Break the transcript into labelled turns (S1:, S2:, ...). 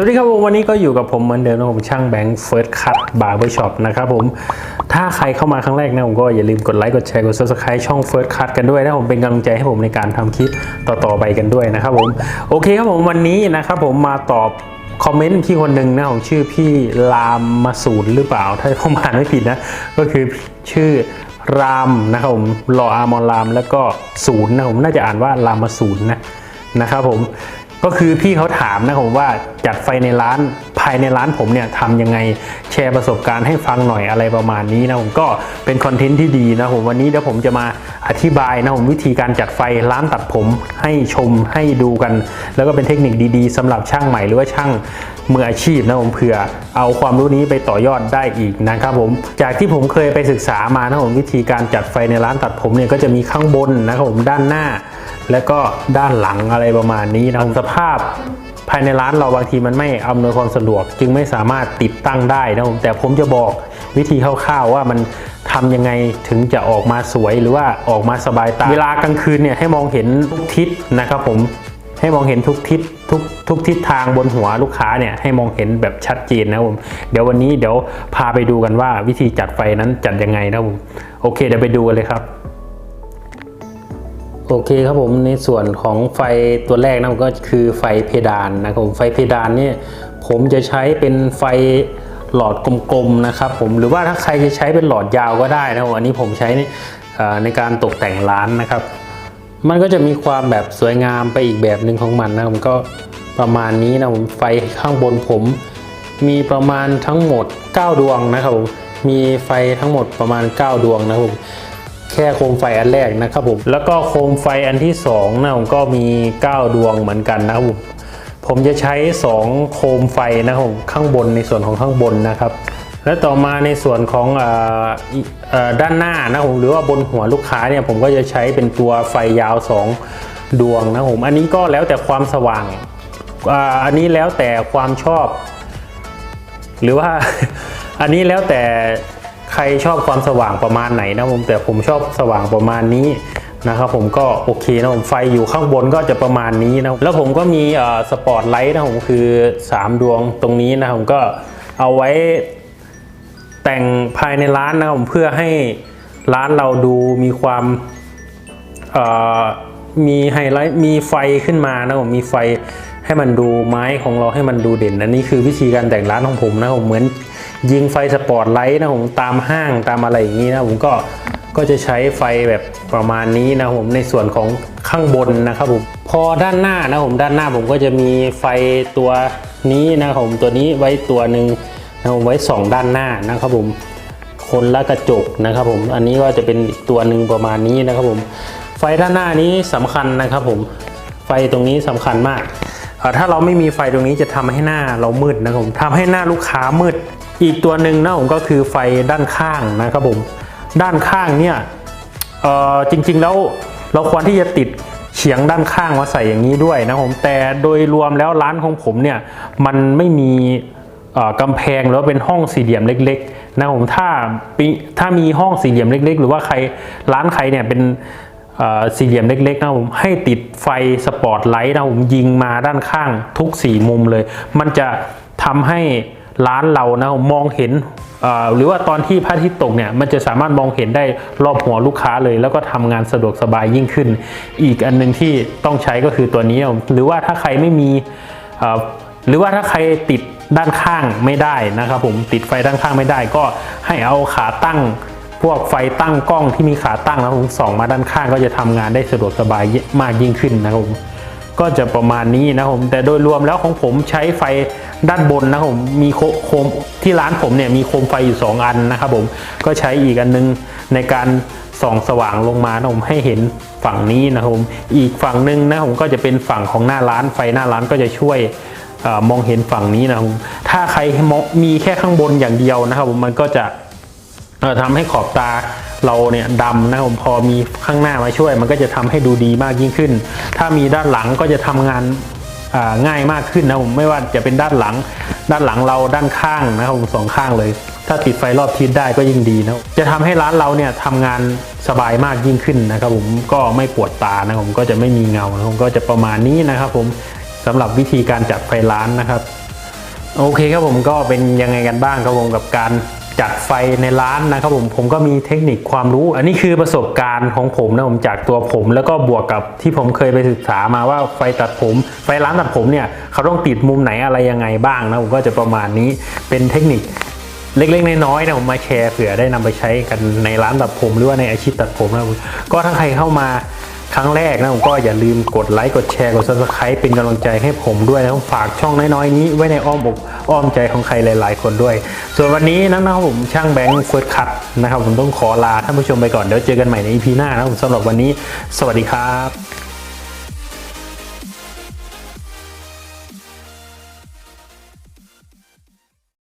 S1: สวัสดีครับผมวันนี้ก็อยู่กับผมเหมือนเดิมนะผมช่างแบงค์เฟิร์สคัตบาร์เบอร์ช็อปนะครับผมถ้าใครเข้ามาครั้งแรกนะผมก็อย่าลืมกดไลค์กดแชร์กด subscribe ช่องเฟิร์สคัตกันด้วยนะผมเป็นกำลังใจให้ผมในการทำคลิปต่อๆไปกันด้วยนะครับผมโอเคครับผมวันนี้นะครับผมมาตอบคอมเมนต์พี่คนหนึ่งนะผมชื่อพี่รามมาสูนหรือเปล่า ถ้าผมอ่านไม่ผิดนะก็คือชื่อรามนะครับผมรออามอนรามแล้วก็ศูนย์นะผมน่าจะอ่านว่ารามมาศูนย์นะนะครับผม ก็คือพี่เขาถามนะผมว่าจัดไฟในร้านภายในร้านผมเนี่ยทำยังไงแชร์ประสบการณ์ให้ฟังหน่อยอะไรประมาณนี้นะผมก็เป็นคอนเทนต์ที่ดีนะผมวันนี้เดี๋ยวผมจะมาอธิบายนะผมวิธีการจัดไฟร้านตัดผมให้ชมให้ดูกัน แล้วก็เป็นเทคนิคดีๆสำหรับช่างใหม่หรือว่าช่างมืออาชีพนะผมเผื่อเอาความรู้นี้ไปต่อยอดได้อีกนะครับผมจากที่ผมเคยไปศึกษามานะผมวิธีการจัดไฟในร้านตัดผมเนี่ยก็จะมีข้างบนนะครับผมด้านหน้า แล้วก็ด้านหลังอะไรประมาณนี้นะผมสภาพภายในร้านเราบางทีมันไม่อำนวยความสะดวก จึงไม่สามารถติดตั้งได้นะผมแต่ผมจะบอกวิธีคร่าวๆว่ามันทำยังไงถึงจะออกมาสวยหรือว่าออกมาสบายตา เวลากลางคืนเนี่ยให้มองเห็นทุกทิศนะครับผมให้มองเห็นทุกทิศทุกทุกทิศทางบนหัวลูกค้าเนี่ยให้มองเห็นแบบชัดเจนนะครับผมเดี๋ยววันนี้เดี๋ยวพาไปดูกันว่าวิธีจัดไฟนั้นจัดยังไงนะครับผมโอเคเดี๋ยวไปดูกันเลยครับ โอเคครับผมในส่วนของไฟตัวแรกนะก็คือไฟเพดานนะครับผมไฟเพดานนี่ผมจะใช้เป็นไฟหลอดกลมๆนะครับผมหรือว่าถ้าใครจะใช้เป็นหลอดยาวก็ได้นะผมอันนี้ผมใช้ในเอ่อในการตกแต่งร้านนะครับ มันก็จะมีความแบบสวยงามไปอีกแบบหนึ่งของมันนะผมก็ประมาณนี้นะผมไฟข้างบนผม มีประมาณทั้งหมด 9 ดวงนะครับผมมีไฟทั้งหมดประมาณ 9 ดวงนะครับผม แค่โคมไฟอันแรกนะครับผม แล้วก็โคมไฟอันที่2นะผมก็มี 9 ดวงเหมือนกันนะครับผมผมจะใช้ 2 โคมไฟนะครับผมข้างบนในส่วนของข้างบนนะครับ และต่อมาในส่วนของออด้านหน้านะผมหรือว่าบนหัวลูกค้าเนี่ยผมก็จะใช้เป็นตัวไฟยาว 2 ดวงนะผมอันนี้ก็แล้วแต่ความสว่างอ,อันนี้แล้วแต่ความชอบ หรือว่า อันนี้แล้วแต่ รชอบความสว่างประมาณไหนนะผมแต่ผมชอบสว่างประมาณนี้นะครับผมก็โอเคนะผมไฟอยู่ข้างบนก็จะประมาณนี้นะแล้วผมก็มีสปอตไลท์นะผมคือ 3 ดวงตรงนี้นะผมก็เอาไว้แต่งภายในร้านนะผมเพื่อให้ร้านเราดูมีความมีไฮไลท์มีไฟขึ้นมานะผมมีไฟให้มันดูไม้ของเราให้มันดูเด่นอันนี้คือวิธีการแต่งร้านของผมนะผมเหมือน ยิงไฟสปอร์ตไลท์นะผมตามห้างตามอะไรอย่างนี้นะผมก็ก็จะใช้ไฟแบบประมาณนี้นะผมในส่วนของข้างบนนะครับผมพอด้านหน้านะผมด้านหน้าผมก็จะมีไฟตัวนี้นะผมตัวนี้ไว้ตัวหนึ่งนะผมไว้สองด้านหน้านะครับผมคนละกระจกนะครับผมอันนี้ก็จะเป็นอีกตัวหนึ่งประมาณนี้นะครับผมไฟด้านหน้านี้สำคัญนะครับผมไฟตรงนี้สำคัญมาก ถ้าเราไม่มีไฟตรงนี้จะทำให้หน้าเรามืดนะครับผมทำให้หน้าลูกค้ามืด อีกตัวหนึ่งนะผมก็คือไฟด้านข้างนะครับผม ด้านข้างเนี่ยจริงๆแล้วเราควรที่จะติดเฉียงด้านข้างมาใส่อย่างนี้ด้วยนะผมแต่โดยรวมแล้วร้านของผมเนี่ยมันไม่มีกำแพงหรือว่าเป็นห้องสี่เหลี่ยมเล็ก ๆ นะผมถ้าถ้ามีห้องสี่เหลี่ยมเล็ก ๆ หรือว่าใครร้านใครเนี่ยเป็น สี่เหลี่ยมเล็กๆนะผมให้ติดไฟสปอตไลท์นะผมยิงมาด้านข้างทุกสี่มุมเลย มันจะทำให้ร้านเรานะผมมองเห็นหรือว่าตอนที่พระอาทิตย์ตกเนี่ยมันจะสามารถมองเห็นได้รอบหัวลูกค้าเลย แล้วก็ทำงานสะดวกสบายยิ่งขึ้น อีกอันหนึงที่ต้องใช้ก็คือตัวนี้นะหรือว่าถ้าใครไม่มีหรือว่าถ้าใครติดด้านข้างไม่ได้นะครับผมติดไฟด้านข้างไม่ได้ก็ให้เอาขาตั้ง พวกไฟตั้งกล้องที่มีขาตั้งแล้วผมส่องมาด้านข้างก็จะทำงานได้สะดวกสบายมากยิ่งขึ้นนะครับผมก็จะประมาณนี้นะครับผมแต่โดยรวมแล้วของผมใช้ไฟด้านบนนะครับผมมีโคมที่ร้านผมเนี่ยมีโคมไฟอยู่ 2 อันนะครับผมก็ใช้อีกอันนึงในการส่องสว่างลงมานะผมให้เห็นฝั่งนี้นะครับผมอีกฝั่งหนึ่งนะผมก็จะเป็นฝั่งของหน้าร้านไฟหน้าร้านก็จะช่วยอมองเห็นฝั่งนี้นะครับผมถ้าใครมีแค่ข้างบนอย่างเดียวนะครับผมมันก็จะ ทำให้ขอบตาเราเนี่ยดำนะครับผมพอมีข้างหน้ามาช่วย มันก็จะทำให้ดูดีมากยิ่งขึ้น ถ้ามีด้านหลังก็จะทำงานอ่าง่ายมากขึ้นนะผมไม่ว่าจะเป็นด้านหลัง ด้านหลังเราด้านข้างนะครับผมสองข้างเลย ถ้าติดไฟรอบทิศได้ก็ยิ่งดีนะจะทำให้ร้านเราเนี่ยทำงานสบายมากยิ่งขึ้นนะครับผมก็ไม่ปวดตานะครับผมก็จะไม่มีเงานะผมก็จะประมาณนี้นะครับผมสำหรับวิธีการจัดไฟร้านนะครับ โอเคครับผมก็เป็นยังไงกันบ้างครับผมกับการ จัดไฟในร้านนะครับผมผมก็มีเทคนิคความรู้ อันนี้คือประสบการณ์ของผมนะผมจากตัวผม แล้วก็บวกกับที่ผมเคยไปศึกษามาว่าไฟตัดผม ไฟร้านตัดผมเนี่ยเขาต้องติดมุมไหนอะไรยังไงบ้างนะผมก็จะประมาณนี้เป็นเทคนิคเล็กๆ น้อยๆนะผมมาแชร์เผื่อได้นำไปใช้กันในร้านตัดผมหรือว่าในอาชีพตัดผมนะผมก็ถ้าใครเข้ามา ครั้งแรกนะผมก็อย่าลืมกดไลค์กดแชร์กด subscribe เป็นกำลังใจให้ผมด้วยนะผมฝากช่องน้อยๆนี้ไว้ในอ้อมอกอ้อมใจของใครหลาย ๆ คนด้วย ส่วนวันนี้นะครับผมช่างแบงค์เฟิร์สคัทนะครับผมต้องขอลาท่านผู้ชมไปก่อนเดี๋ยวเจอกันใหม่ใน EP หน้านะครับผมสำหรับวันนี้ สวัสดีครับ